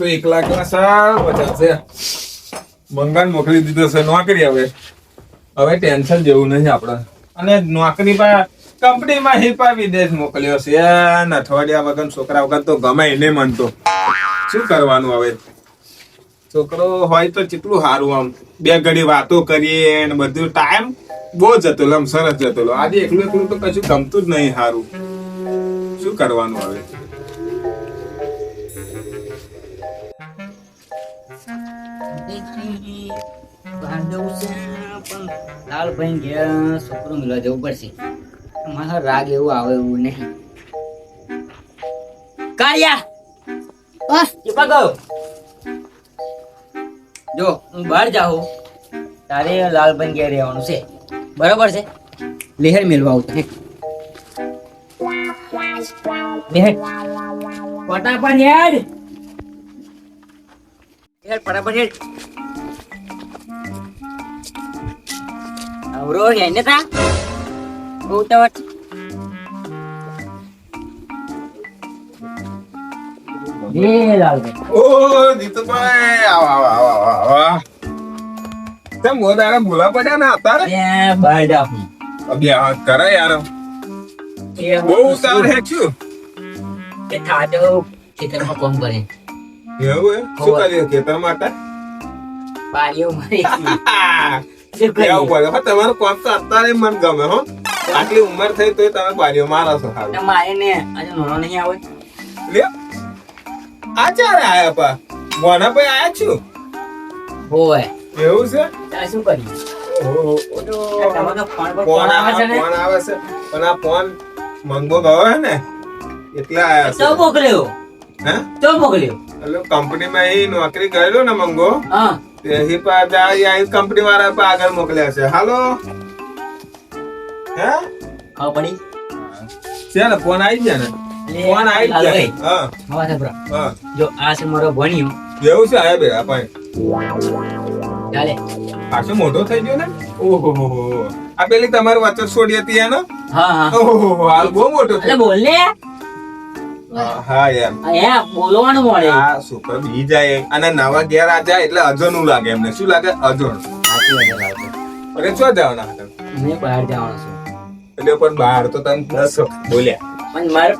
તો એક લાખ ના સાર પચાસ મંગાન મોકલી દીધો છે, નોકરી હવે. હવે ટેન્શન જેવું નહીં આપણે અને નોકરી પણ કંપનીમાં હિપા વિદેશ મોકલ્યો છે. ને અઠવાડિયા વગર છોકરા વગર તો ગમે એને મનતો. શું કરવાનું હવે? છોકરો હોય તો કેટલું સારું આમ. બે ઘડી વાતો કરીએ ને બધું. ટાઈમ બહુ જતો આમ સરસ જતો આજે એકલું એકલું તો કશું ગમતું જ નહીં સારું શું કરવાનું હવે? બહાર જવું છે પણ લાલભાઈ ઘેર છોકરો મિલવા જવું પડશે મારા રાગ એવું આવે એવું નહીં. કાળિયા બસ ચૂપા જો હું બહાર જાઉં તારે લાલભાઈ ઘેર રહેવાનું છે બરાબર છે લહેર મેળવા આવું હે. લહેર ફટાફટ હેડ. હેડ ફટાફટ હેડ. આવરો હેને તા બહુ મોદારા ભૂલા પડ્યા ને અત્યારે? યાર. બહુ ઉતાવળ હે છું એ થાતો ખેતરમાં કોમ કરે. એવું શું કર્યું ખેતર માટે? પાણીઓ મારી શું કરીએ? પડે તમારું કામ તો અત્યારે મન ગમે હો. આટલી ઉંમર થઈ તોય તમે બારીઓ મારો છો ને મારે ને આજે નોનો નહીં આવે. લે આ ચારે આયા પા? મોના ભાઈ આયા છું? હોય એવું છે? તારે શું તો ફોન આવે છે ને? ફોન આવે છે. પણ આ ફોન મંગો ગયો હે ને? એટલે આયા તો છે. મોકલ્યો. હે? તો મોકલ્યો. એટલે કંપનીમાં એ નોકરી કરેલો ને મંગો હા. પાછા કંપની વાળા પા આગળ મોકલ્યા છે. હાલો? હે? હા પડી. ચાલ ફોન આવી ગયા ને. ફોન આવી ગયા. હા. હા. સાહેબ જો આ છે મારો ભણ્યો. એવું છે? આયા બે આપણે ચાલે. પાછો મોટો થઈ ગયો ને? ઓહો હો આ પેલી તમારી વચ્ચે છોડી હતી એનો? હા હા. ઓહો હાલ બહુ મોટો થઈ બોલ ને. હા, હા. યાર બોલવાનું મળે. આ છોકરો બી જાય અને નવા ઘેર આ જાય એટલે અજોનું લાગે એમને. શું લાગે? અજોણ સાચી વાત છે લાલભાઈ. અને શું જવાના હતા? મેં બહાર જવાનો છું. એટલે પણ બહાર તો તમે દસ વખત બોલ્યા. પણ મારે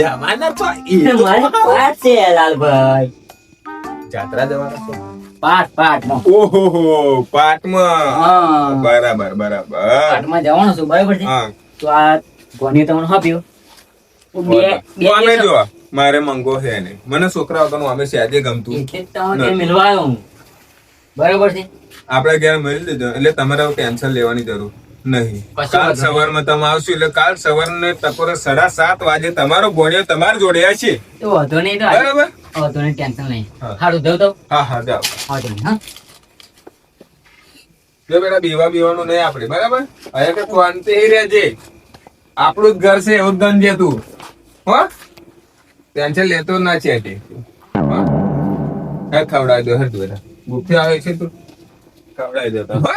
જવાના તો એ મારે પાઠ છે લાલભાઈ. જાત્રા જવાના છો? પાઠ પાઠ ઓહો હો. પાટમાં બરાબર બરાબર. પાઠમાં જવાનું છું બરાબર છે? તો આ કોની તમને આપ્યો? અમે જો મારે મંગો છે ને મને છોકરા વગરનું અમે સહેજે ગમતું. એટલે જ તમને ત્યાં મિલવા આવ્યો હું. બરાબર છે? આપણે ઘેર મળી લીધો એટલે તમારે ટેન્શન લેવાની જરૂર નહીં. કાલ સવારમાં તમે આવશો એટલે કાલ સવારને ટકોરે સાડા સાત વાગે તમારો ભોણિયો તમારી જોડે છે તો વાંધો નહીં તો બરાબર? વાંધો નહીં ટેન્શન નહીં. સારું જવું તો. હા હા જાઓ. વાંધો નહીં હા. જો બેટા બીવા બીવાનું નહીં આપણે. બરાબર? હવે કે શાંતિ રહેજે. આપણું જ ઘર છે, એવું જ ગણજે તું. હો? ટેન્શન લેતો ના છે તે ખવડાવી દો હર બેટા ભૂખી આવે છે તું. ખવડાવી દેતા હો?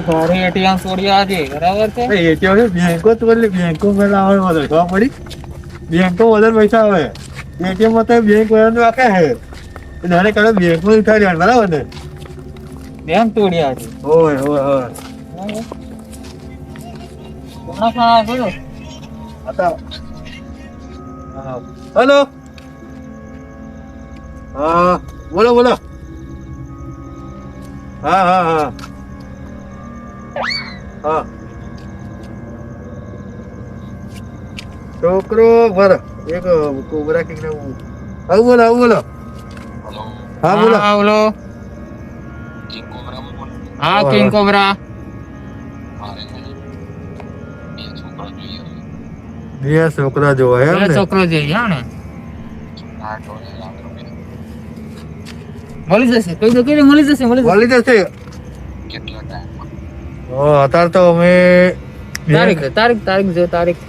ઘરે એટીએમ છોડ્યા છે બરાબર છે? એટીએમ છે બેંકો તો એટલે બેંકો પેલા આવે વધારે ખબર પડી? બેંકો વધારે પૈસા આવે. એટીએમમાં તો બેંક વાળાનું રાખે છે. નાને કારણે બેંકમાં બરાબર ને? બેંક તોડ્યા છે. હોય હોય હોય. કોના ખાના બોલો હલો. હા. બોલો બોલો. હા હા હા. હા. છોકરો ભર એક કોબરા કિંગ આવું. બોલો આવું બોલો. હા બોલો. હા બોલો. હા કિંગ કોબરા. બે છોકરા જોવા એમ ને છોકરો છે હા ને? મળી જશે. કઈ દો કઈ મળી જશે મળી જશે. મળી જશે. ઓ અત્યારે તો અમે તારીખ તારીખ તારીખ જો તારીખ.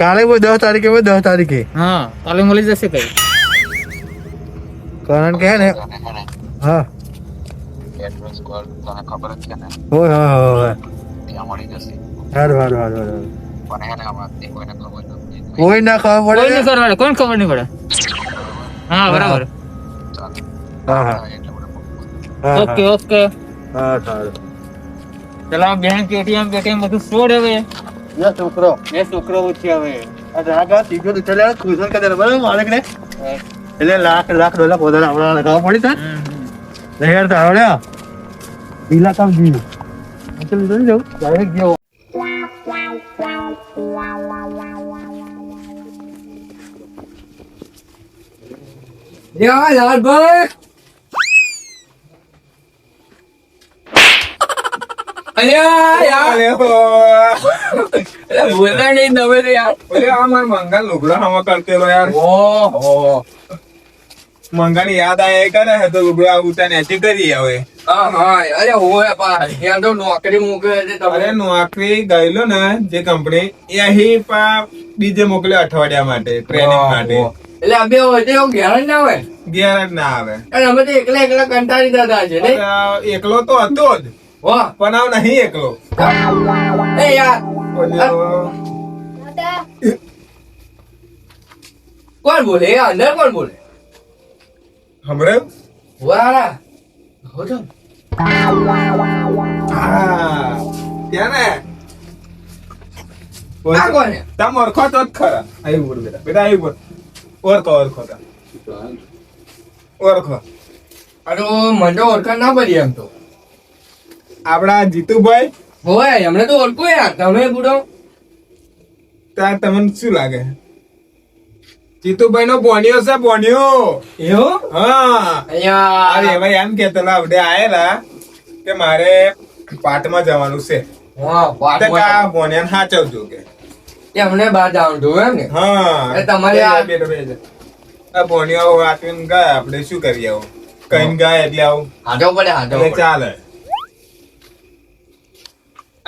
કાલે કોઈ દસ તારીખે હોય દસ તારીખે. હા કાલે મળી જશે કઈ. કારણ કે હે ને હા. એડ્રેસ કોડ તને ખબર જ છે ને હોય હા હા હોય ત્યાં મળી જશે હારું હારું હારું હારું. પણ હે ને આ વાતની કોઈને ખબર નથી કોઈ ના? ખબર કોઈ પડે નહીં કરવા કોણ ખબર નહીં પડે. હા બરાબર હા. હા હા. Okay okay. હા સારું. ચલો બેંક એટીએમ બેટીએમ બધું છોડ હવે. યા છોકરો. એ છોકરો ઉઠી હવે. આ રાગા સીધો તો ચાલે ખુશન કરે બરાબર માલક ને એટલે લાખ લાખ ડોલર પોતાને આવડા લગાવવા પડી તા લહેર તો આવડ્યા પીલા કામ જી ચલ જઈ જાવ. ડાયરેક્ટ ગયો લાલભાઈ અલ્યા યાર અરે હો. એટલે બોલતા નહીં તમે તો યાર. ઓલે આ માર મંગા લુગડા હવા કરતેલો યાર. ઓહો. મંગાની યાદ આવે કરે હે તો લુગડા ઉતા નેચી કરી હવે. હા હા અરે હોય પા ત્યાં તો નોકરી મોકલે છે અરે નોકરી ગયેલો ને જે કંપની એ અહીં પા બીજે મોકલ્યો અઠવાડિયા માટે ટ્રેનિંગ માટે. એટલે આ બે હોય તો ઘેર જ ના હોય? ઘેર જ ના આવે. અને અમે તો એકલા એકલા કંટાળી દાદા છે ને એકલો તો હતો જ. વાહ પનાવ નહીં એકલો. એ યાર. કોણ બોલે? એ અંદર કોણ બોલે? હમણાં? વારા. હો તો. હા. ત્યાં ને આ કોણ તમ ઓળખો તો જ ખરા. આવી બોલ બેટા. બેટા આવી બોલ. ઓળખો ઓળખો. ઓળખો. અરે મને તો ઓળખાણ ના પડી એમ તો. આપડા જીતુભાઈ? હોય એમને તો ઓળખું યાર. તમે બુડો ત્યાં તમને શું લાગે? જીતુભાઈ નો બોનિયો છે બોનિયો. એવો? હા. અરે એમાં એમ કેતેલા આવડે આયેલા કે મારે પાટમાં જવાનું છે. હા બોનિયાને હાચવજો કે. એમને બહાર જવાનું હતું એમ ને? હા. એ તમારે આ- બેઠો આ બોનિયો વાંચીને ગયા આપણે શું કરીએ આવું? કઈ ગયા એટલે આવું? હાથો પડે હાથો ચાલે.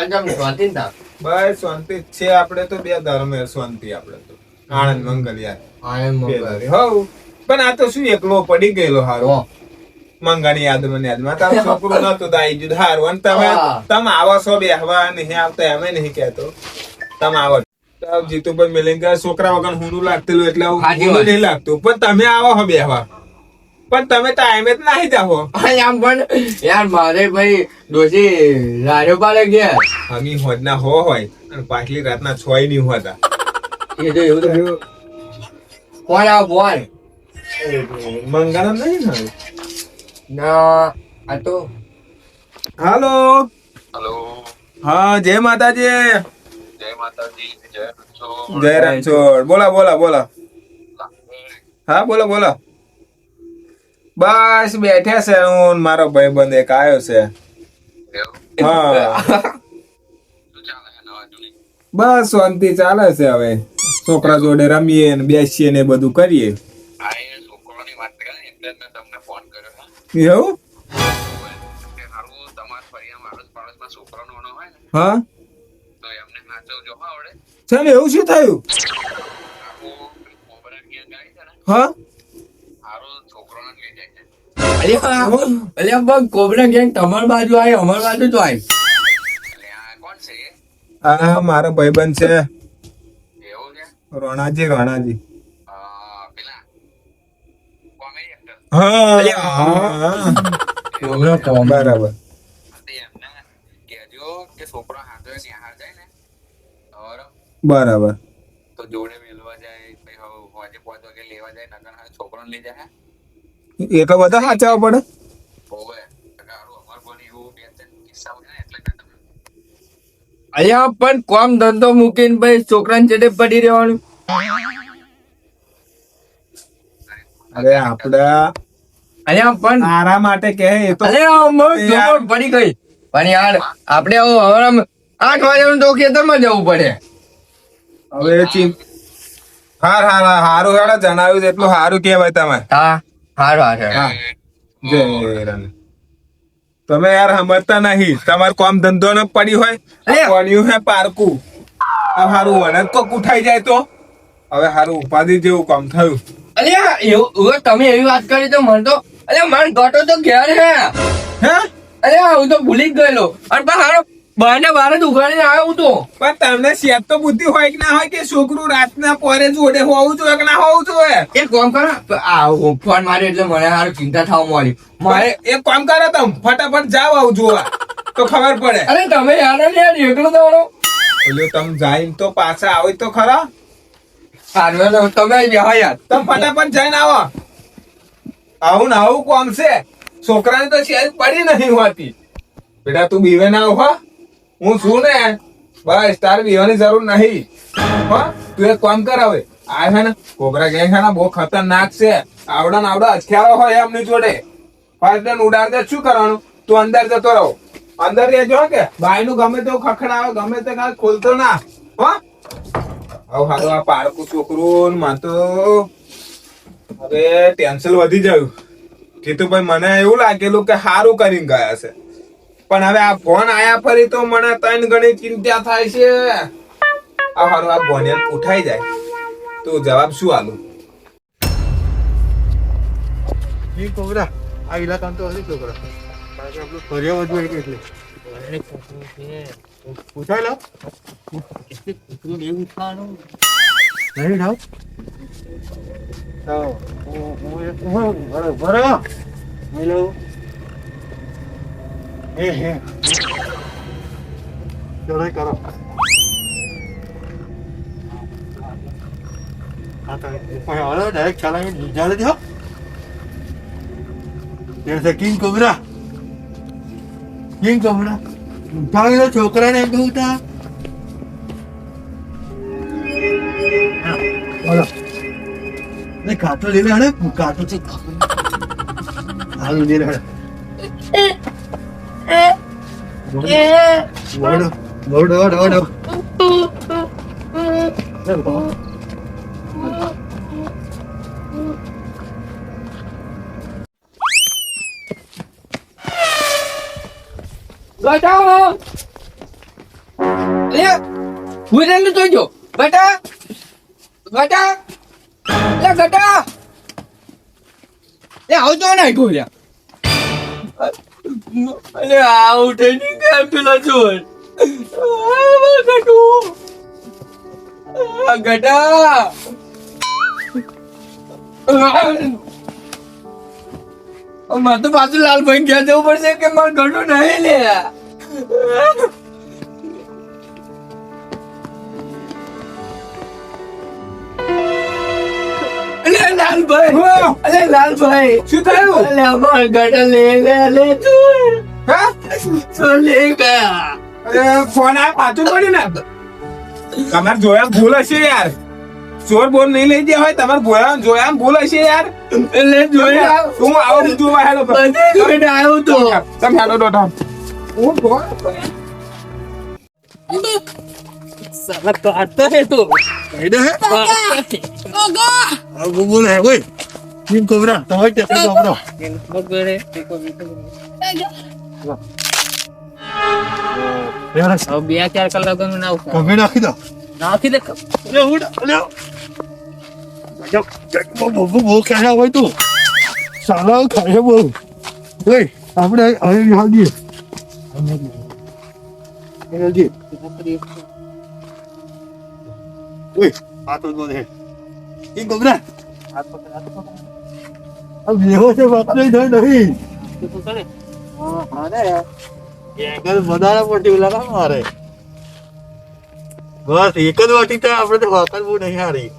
શાંતિ ને. બસ શાંતિ છે આપણે તો બે ધર્મ શાંતિ આપણે તો. આણંદ મંગલ યાર હા, એમ બે મંગળ. ધારી. હઉ પણ આ તો શું એકલો પડી ગયેલો હારો. હો. મંગાની યાદ મને યાદમાં માં તારો છોકરો નતો દાઈ જુદ હારું. અને તમે તમે આવો છો બેહવા નહીં આવતા એમ નહીં કહેતો. તમે આવો. જીતુભાઈ મિલિંગ છોકરા વગર હુંનું લાગતેલું એટલે હુંનું નહીં લાગતું. પણ તમે આવો હો બેહવા. પણ તમે ટાઈમે જ નાહી જાઓ આમ પણ યાર મારે ભાઈ ડોશી રાડો પાડે ગયા હમી હોજના હો હોય અને પાછલી રાતના છ નહીં હોતા. એ તો એવું તો કોણ આ બોલ. મંગાના નહીં ને ના આ તો હાલો. હાલો. હા જય માતાજી. જય માતાજી જય રણછોડ. જય રણછોડ. બોલા બોલા બોલા. હા બોલો બોલો. બસ બેઠ્યા છે હું મારો ભાઈબંધ એક આવ્યો છે. બસ શાંતિ ચાલે છે હવે. છોકરા જોડે રમીએ ને બેસીએ ને બધું કરીએ. એવું? હા. તો એમને સાચવજો હા આવડે? એવું શું થયું? હા હારું છોકરોને જ લઈ જાય અલ્યા બસ કોબરા ગેંગ તમાર બાજુ આવી અમાર બાજુ તો આવી હા કોણ છે મારો ભાઈબંધ છે. એવું છે? રોણાજી રોણાજી. અ, પેલા હા બરાબર. એમને કે છોકરો હાથે નિહાળ જાય ને? બરાબર. તો જોડે મેલવા જાય પછી પાંચ વાગે લેવા જાય નગર છોકરો લઈ જાય એટલો બધો સાચવવો પડે અહીંયા પણ એવું બે ત્રણ કિસ્સા છે ને એટલે મેં તમને અલ્યા પણ કોમ ધંધો મૂકીને ભાઈ છોકરાને ચડે પડી રહેવાનું. અરે આપડા. અહીંયા પણ મારા માટે કે એ તો અરે ખબર પડી ગઈ. પણ યાર આપણે હવે આઠ વાગ્યાનું તો ખેતરમાં જવું પડે. હવે ચિંતા હાર હાર હાર, હેડો જણાવ્યું છે એટલું હારું કહેવાય તમે. હા. હારું હારું હા. જય તમે યાર સમજતા નહીં. તમારે કોમ ધંધો ન પડી હોય? પડ્યું હે પારકું? આ હારું વણત કોક ઉઠાઈ જાય તો? હવે હારું ઉપાધિ જેવું કામ થયું. અરે એવું એવું તમે એવી વાત કરી તો મને તો અરે માર ગટો તો ઘેર હે. હે? અરે હું તો ભૂલી જ ગયેલો. અને પણ હારો ને બહાર જ ઉઘાડીને આવ્યો હું તો. પણ તમને શેત તો બુદ્ધિ હોય કે ના હોય કે છોકરું રાતના પોરે જોડે હોવું જોઈએ કે ના હોવું જોઈએ? એક કામ કરો આ ફોન માર્યો એટલે મને હારું ચિંતા થવા મળી મારે એક કામ કરો તમે ફટાફટ જાવ આવું જોવા. તો ખબર પડે. અરે તમે યાર ને યાર એકલો દોડો ઓલું તમે જાય તો પાછા આવે તો ખરા. હારું તમે યાર. તમે ફટાફટ જઈને આવો. આવું ને આવું કોમ છે. છોકરાને તો શેર પડી નહીં હોતી. બેટા તું બીવે ના આવ હો છું ને, બસ, તારે બીવાની જરૂર નહીં. હા, તું એક કામ કર હવે. આ છે ને, કોબરા ગેંગ છે બહુ ખતરનાક છે. આવડા આવડા હથિયારો હોય એમની જોડે. ફાઈટર ઉડાડ દે, શું કરવાનું? તું અંદર જતો રહો. અંદર રહેજો કે. બાયનું ગમે તેવું ખખડાવે, ગમે તે કાંઈ ખોલતો ના. હા? હવે હારું આ પારકું છોકરું માતો તો હવે ટેન્શન વધી જયું ભાઈ, મને એવું લાગેલું કે સારું કરીને ગયા છે. પણ હવે આ ફોન આયા ફરી તો મને ત્રણ ગણી ચિંતા થાય છે આ હારું આ ફોન ઉઠાઈ જાય તો જવાબ શું આલું ઈ કોબરા આ ઇલાકામાં તો હશે છોકરા કારણ કે આપણું ફર્યા વધુ એટલે પૂછાય લો નહીં ઠાવ તો હું- હું. હેલો હે હે ચલો કરો. હા, તો કોઈ હાલો ડાયરેક્ટ નથી હો. There's a king cobra. King છોકરાને ગૌતા બોલો. ને કાતો લઈ હડે કાતો છે. હાલું લઈ લે હડે વડો વડો વડો વડો ગટાઓ અલ્યા હું એને જોઈજો ગટા ગટા અલ્યા ગટા એ આવતો ને ગોલ્યા અલ્યા આ ઉઠે નહીં ગયા પેલા ચોર ગટુ મારે તો પાછું લાલભાઈ ક્યાં જવું પડશે કે મારે ઘરનું નહીં લે. લાલભાઈ લાલભાઈ. શું થયું? અલે અમાર ગટર લે લે લે તું. હા? તો લે ગયા? અરે ફોન આ પાછું પડ્યું ને. તમારે જોયા ભૂલ હશે યાર. ચોર બોર નહીં લઈ ગયા હોય તમારે ભોયા જોયા ભૂલ હશે યાર. એટલે જોયા. હું આવો જોવા હેલો આવ્યો તો. તમે હેલો ડોટા હું સાલા કાઢતો હે તો કઈ દે હે આ બોલ ઓય king cobra તમારે ટેકનિક વાપરો બગડે યાર હવે બે ચાર કલાકોનું નાવ કભી નાખી દો નાખી દે લે ઉડ લે જો બો બો બહુ ખાયા હોય તું સાલા ખાયા બહુ ઓય આપણે હવે ઓય આ તો બોલ હે king cobra લેવો છે વાત નહીં થાય નહીં એંગલ વધારે મોટી લગા મારે બસ એક જ વાટી તો આપણે તો વાકર બહુ નહીં હારી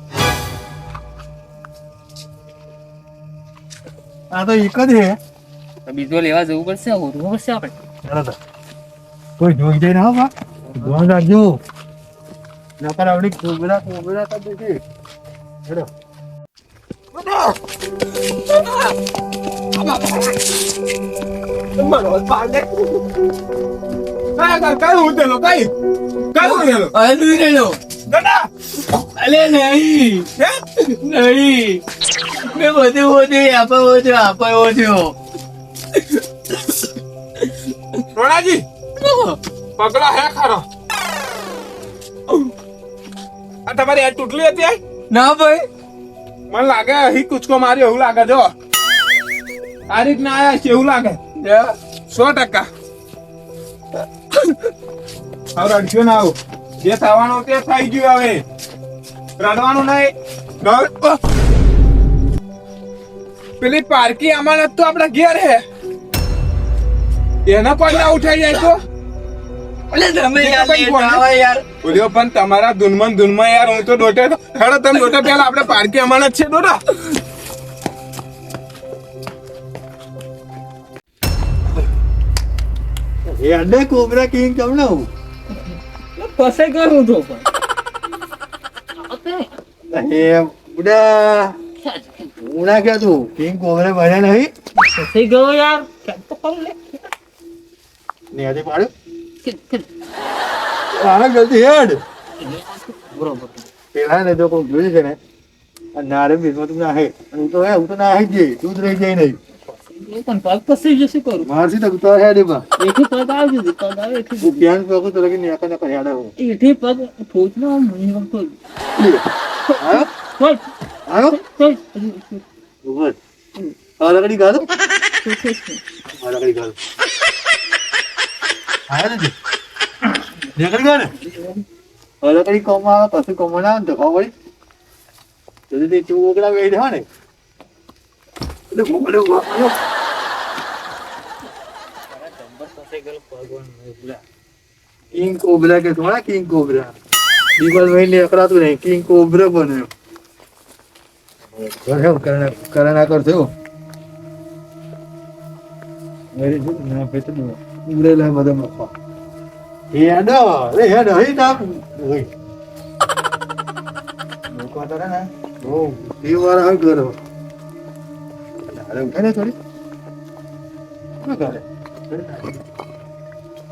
આ તો એક જ હે બીજો લેવા જવું પડશે ઓરવું પડશે આપણે કોઈ જોઈ જાય ના બા રાખજો નકર આવડી કોબરા કોબરા કરી દેશે હેડો. કઈ ઉતરેલો કઈ આ તમારી આ તૂટલી હતી? ના ભાઈ. મને લાગે અહીં કુચકો માર્યો એવું લાગે જો. આ રીતના આયા છે એવું લાગે. સો ટકા. હવે રડશો ના આવું. જે થવાનું તે થઈ ગયું હવે. રડવાનું નહીં. પેલી પાર્કી અમાનત તો આપડા ઘેર હે? એના કોઈ ના ઉઠાઈ જાય તો? પણ તમારા ધૂનમાં ને ધૂનમાં યાર હું તો ડોટે હેડો તમે ડોટે પેલા આપણે પારકી જ છે ડોટા એ અડે કોબરા કિંગ તમને હું? ગયો હું તો એ બુડા ઉણા કે ક્યાં તું? કિંગ કોબરા બન્યા નહીં? ફસાઈ ગયો યાર. કેમ તો કહું લે નિયાથી પાડ્યો? આને જલ્દી હેડ? બરોબર. પેલા ને તો કોઈ જોયું છે ને આ નારે બીજમાં તું ના હે હું તો હે હું તો ના હે જ તું જ રહી જાય નહીં. પણ પગ ફસાઈ જશે કરું મારથી તો તો હેડ એમાં એથી પગ આવી જશે પગ આવે એથી હું પ્યાન પગું તો લગી નેકા નેકા હેડ હું. એથી પગ ઠોચનો આમ નહીં વાગતો. આવ્યો કોઈ આવ્યો કોઈ ઉભર લગડી ગાધો લગડી ગાધો આવ્યો નથી નીકળી ગયો ને? હવે લગડી કોમમાં આવે, પછી કોમમાં ના આવે ને તો ખબર પડી. તો તે તું ઓગળા વેઈ દેવા ને. એટલે ઊભા કર્યો. કિંગ કોબરા કે થોડા કિંગ કોબરા દીવાલ વહીને અકળાતું નહીં કિંગ કોબરા બન્યો કર્યો કરના કરજો મેરી ના પેટ નો ઉડે લે બધા મફા હેડો રે હેડો હઈ ના ઓય લોકો હતા ને ઓ ઈ વાર હવે કરો અરે ઉઠે ને થોડી શું કરે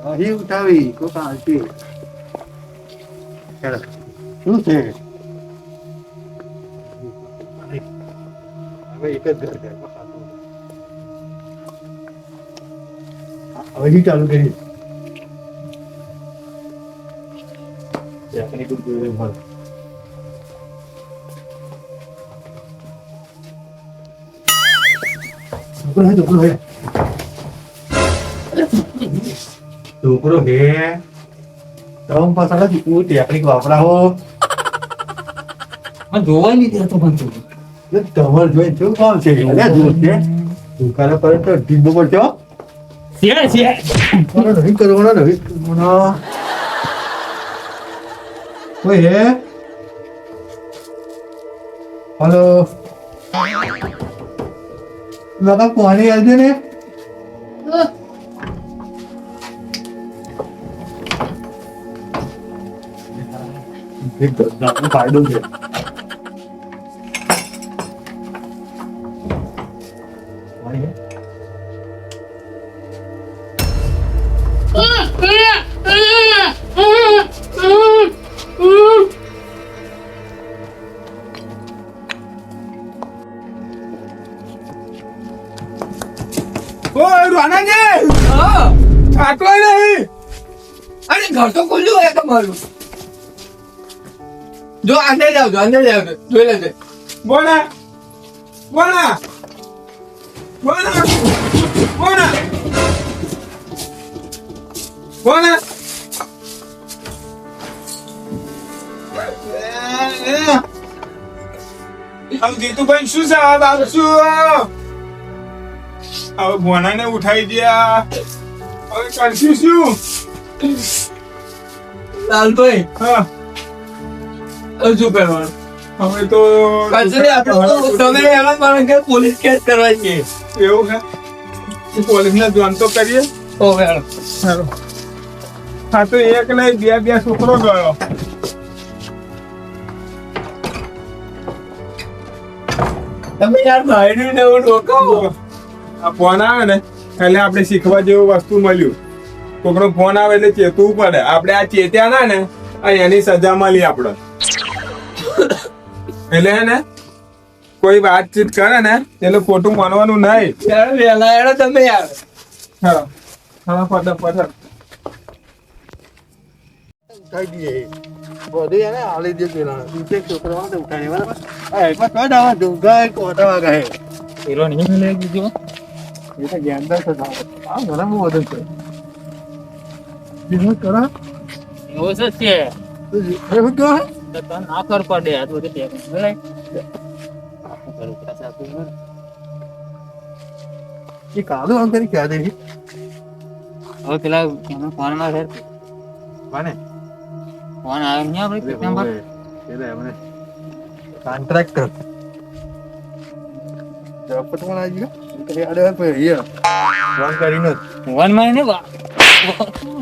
અહીં ઉઠાવી કોક આલતી હેડો શું છે હવે એક જ ઘર છે હવે ઈ ચાલુ કરી છોકરો હે છોકરો હે. હે. ટેકનિક વાપરાવો. જોવાય નહીં પણ તું. ને તમાર જોઈ શું કામ છે? અરે દોસ્ત છે દુકાને પર તો ડીબો પર છો છે છે મારો નહીં કરવાનો નહીં કરવાનો કોઈ હે હલો બાબા પાણી આવજો ને એક ધંધાનો ફાયદો છે પાણી ઘર તો ખુલ્લું હોય તમારું જો અંદર જાવ છો અંદર જાવ છો જોઈ લેજે બોલા બોલા બોલા બોલા બોલા હવે જીતુભાઈ શું છે આ બાપ શું હવે ભોનાને ઉઠાઈ ગયા હવે કરશું શું લાલભાઈ હા. શું કરવાનું તો તમે એના પોલીસ કેસ કરવા એવું છે? પોલીસને જોન તો કરીએ. ઓ વેણ. સારું હા તો એક નહીં બે બે છોકરો ગયો. તમે યાર ભાઈ ને એવું રોકાવો આ ફોન આવે ને એટલે આપણે શીખવા જેવું વસ્તુ મળ્યું. કોકનો ફોન આવે એટલે ચેતવું પડે. આપણે આ ચેત્યા ના ને આ એની સજા મળી આપણે એટલે હે ને કોઈ વાતચીત કરે ને એટલે ખોટું માનવાનું નહીં. વેલા વહેલા તમે યાર. હા હા ફટાફટ કઈ દઈએ. બધું એને આલી દે પેલા. બીજે છોકરો આવે. તો ઉઠાડી બરાબર હા એકવાર તો ડાવા ડુંગા કોટા વાગે. પેલો નહીં લઈ દીધો એ તો ગેંડા છે આ બહુ વધુ છે બીજું કરા? એવો છે છે એવું કહો તો તને ના કર પડે આ એ ક્યાં દેવી? હવે પેલા એનો ફોનમાં છે. ફોન આવ્યો નહીં આપણે નંબર કોન્ટ્રાક્ટર જપટ પણ આવી ગયો? કરી આડે પર ફોન કરીને ફોનમાં ને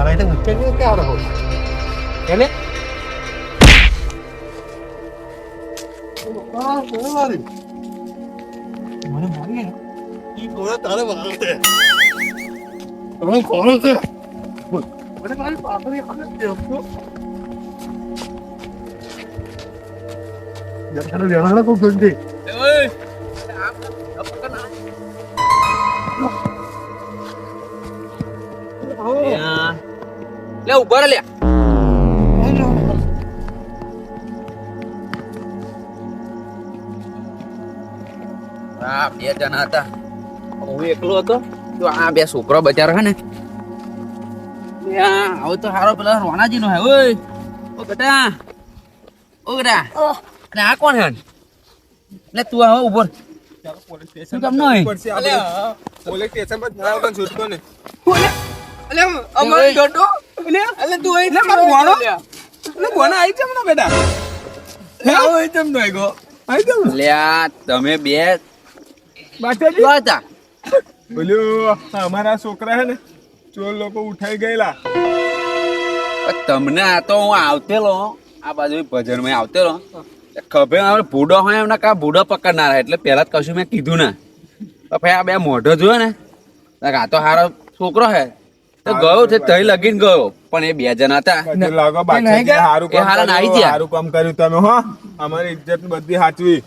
말아야 되고 깨끗하게 하라고. 얘네? 아, 내 લે ઊભા રે લે. આ બે જણા હતા. હું એકલો હતો. તો આ બે છોકરા બચારા હે ને. આવો તો હારો પેલા રોનાજી નો હે ઓય. ઓ બેટા. ઓ બેટા. અને આ કોણ હે? લે તું આવો ઊભો રે. શું કામ નહીં. પોલીસ સ્ટેશન પર ના આવતા છૂટકો ને. અમાર ડોડો લે. તું અહીં મારો ગોણો લે ગોણો આઈ કેમ ના બેટા. લે. આવી આઈ કેમ નો ગો. આઈ કેમ લે તમે બે બાટાજી હતા બોલ્યો અમારા છોકરા હે ને ચોર લોકો ઉઠાઈ ગયેલા. તમને આ તો હું આવતેલો આ બાજુ ભજનમાં આવતેલો. ખભે હવે ભૂડો હોય એમને કા ભૂડો પકડનાર એટલે પહેલા જ કશું મેં કીધું ને. તો ભાઈ આ બે મોઢો જોયો ને આ તો સારો છોકરો હે. તો ગયો છે તઈ લગીન ગયો. પણ એ બે જણા હતા. લાગો બાકી હારું કામ કર્યું ગયા. હારું કામ કર્યું તમે હો. અમારી ઇજ્જત બધી સાચવી.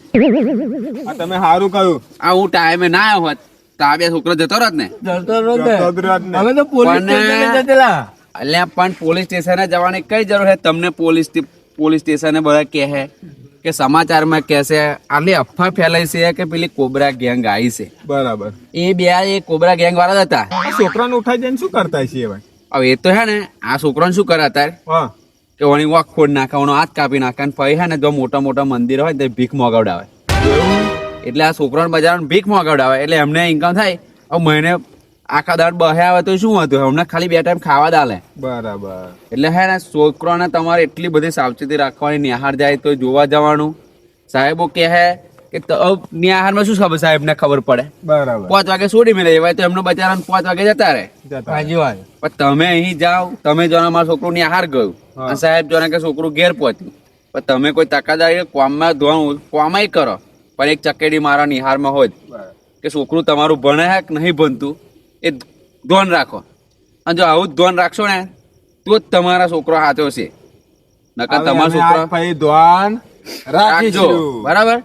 આ તમે હારું કર્યું. આ હું ટાઈમે ના આવ્યો હોત તો આ બે છોકરો જતો રહત ને. જતો રહત ને. હવે તો પોલીસ સ્ટેશન જતેલા. અલ્યા પણ પોલીસ સ્ટેશને જવાની કઈ જરૂર છે તમને પોલીસ પોલીસ સ્ટેશને બધા કહે કે સમાચારમાં કહેશે આટલી અફવા ફેલાઈ છે કે પેલી કોબરા ગેંગ આવી છે. બરાબર. એ બે એ કોબરા ગેંગ વાળા જ હતા. છોકરાને ઉઠાઈ જઈને શું કરતા છે ભાઈ? હવે એ તો હે ને આ છોકરાને શું કરે અત્યારે? કે વણી વાક ખોડ નાખે વણો હાથ કાપી નાખે અને પછી હે ને જો મોટા મોટા મંદિર હોય તો ભીખ મોગવડાવે. એટલે આ છોકરાને બજારમાં ભીખ મોગવડાવે એટલે એમને ઇન્કમ થાય. હવે મહિને આખા દાડ બહે આવે તો શું હતું? હમણાં ખાલી બે ટાઈમ ખાવા દાલે બરાબર. એટલે હે ને છોકરાને તમારે એટલી બધી સાવચેતી રાખવાની નિહાર જાય તો જોવા જવાનું. સાહેબો કહે હે કે નિહારમાં શું ખબર સાહેબને ખબર પડે? બરાબર. પાંચ વાગે છોડી મેળે એવાય તો એમનો બચારા પાંચ વાગે જતા રહે. જતા પણ તમે અહીં જાઓ તમે જો મારું છોકરું નિહાર ગયું. અને સાહેબ જો કે છોકરું ઘેર પહોંચ્યું. પણ તમે કોઈ તકાદારી કોમમાં ધોવાનું કોમાય કરો. પણ એક ચકેડી મારા નિહારમાં હોય કે છોકરું તમારું ભણે હે કે નહીં ભણતું? એ ધોન રાખો. અને જો આવું ધોન રાખશો ને તો જ તમારા છોકરો સાચો છે. નકર તમારો છોકરો ભાઈ ધોન રાખજો. બરાબર?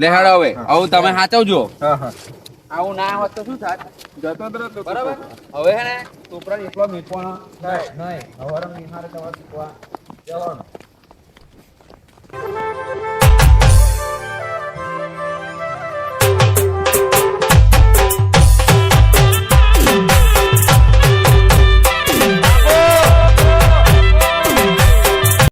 લેહાડો હવે. આવું તમે સાચવજો. આવું ના હોત તો શું થાત? બરાબર? હવે છોકરા એકલો મેકવાનો નહીં હવારે નિહારે